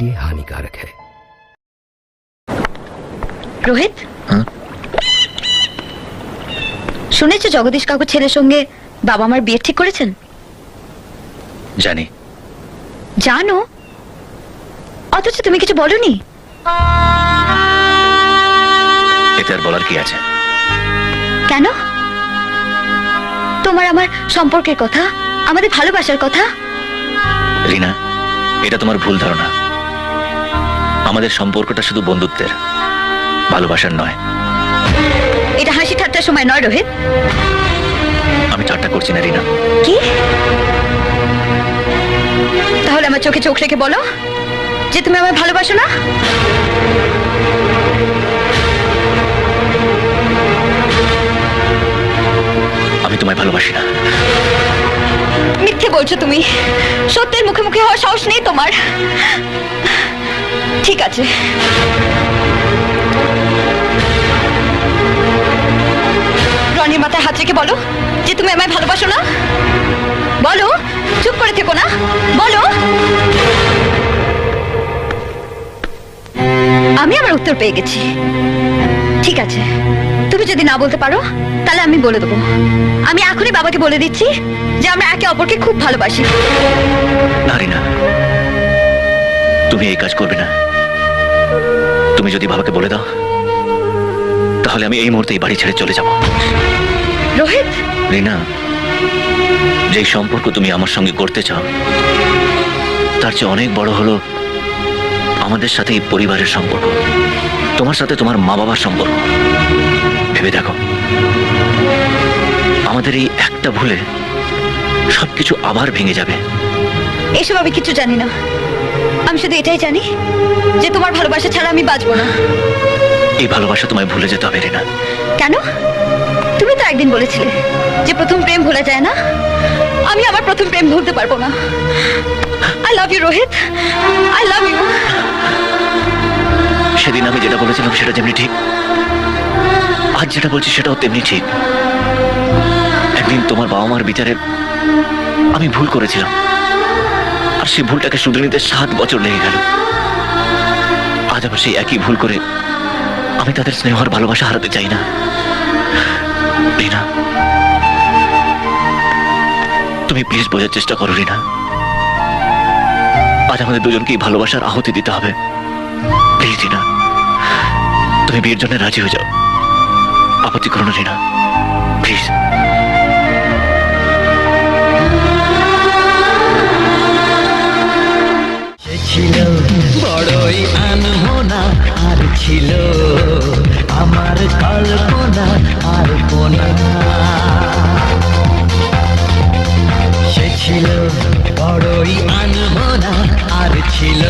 लिए हानिकारक है রোহিত হ্যাঁ? শুনেছো জগদীশ কাকুর ছেলের সঙ্গে বাবা মার বিয়ে ঠিক করেছেন জানি জানো অথচ তুমি কিছু বলনি এতে আর বলার কি আছে কেন তোমার আমার সম্পর্কের কথা আমাদের ভালোবাসার কথা রিনা এটা তোমার ভুল ধারণা আমাদের সম্পর্কটা শুধু বন্ধুত্বের ভালোবাসার নয়। এটা হাসি ঠাট্টার সময় নয় রোহিত। আমি ঠাট্টা করছি না রিনা। কি? তাহলে আমার চোখে চোখ রেখে বলো যে তুমি আমায় ভালোবাসো না? আমি তোমায় ভালোবাসি না। মিথ্যে বলছো তুমি। সত্যের মুখে মুখে হওয়ার সাহস নেই তোমার। ঠিক আছে। রনির মাথায় হাত রেখে বলো যে তুমি আমায় ভালোবাসো না। বলো, চুপ করে থেকো না। বলো। আমি আমার উত্তর পেয়ে গেছি। ঠিক আছে। তুমি যদি না বলতে পারো, তাহলে আমি বলে দেবো। আমি এখনই বাবাকে বলে দিচ্ছি যে আমরা একে অপরকে খুব ভালোবাসি। না তুমি এই কাজ করবে না। তুমি যদি বাবাকে বলে দাও তাহলে আমি এই মুহূর্তে এই বাড়ি ছেড়ে চলে যাব। রোহিত! রিনা যে সম্পর্ক তুমি আমার সঙ্গে করতে চাও তার চেয়ে অনেক বড় হলো আমাদের সাথে এই পরিবারের সম্পর্ক। তোমার সাথে তোমার মা বাবার সম্পর্ক। ভেবে দেখো আমাদের এই একটা ভুলে সবকিছু আবার ভেঙে যাবে। এসব আমি কিছু জানি না। আমি শুধু এটাই জানি যে তোমার ভালোবাসা ছাড়া আমি বাঁচবো না। এই ভালোবাসা তোমায় ভুলে যেতে হবে রিনা। কেন? তুমি তো একদিন বলেছিলে যে প্রথম প্রেম ভোলা যায় না। আমি আমার প্রথম প্রেম ভুলতে পারব না। I love you Rohit I love you সেদিন আমি যেটা বলেছিলাম সেটা যেমনি ঠিক। আজ যেটা বলছি সেটাও তেমনি ঠিক। একদিন তোমার বাবা মার বিচারে আমি ভুল করেছিলাম। সেই ভুলটাকে শুধরে নিতে সাত বছর লেগে গেল। আজ আবার সেই একই ভুল করে আমি তাদের স্নেহ আর ভালোবাসা হারাতে চাই না। রিনা, তুমি প্লিজ বোঝার চেষ্টা করো, রিনা। আজ আমাদের দুজনকেই ভালোবাসার আহুতি দিতে হবে। প্লিজ, রিনা, তুমি বিয়ের জন্য রাজি হয়ে যাও। আপত্তি করো না, রিনা। প্লিজ। ছিল বড়ই আনমোনা আর ছিল। আমার কল্পনা আর কোনা। সে ছিল বড়ই আনমোনা আর ছিল।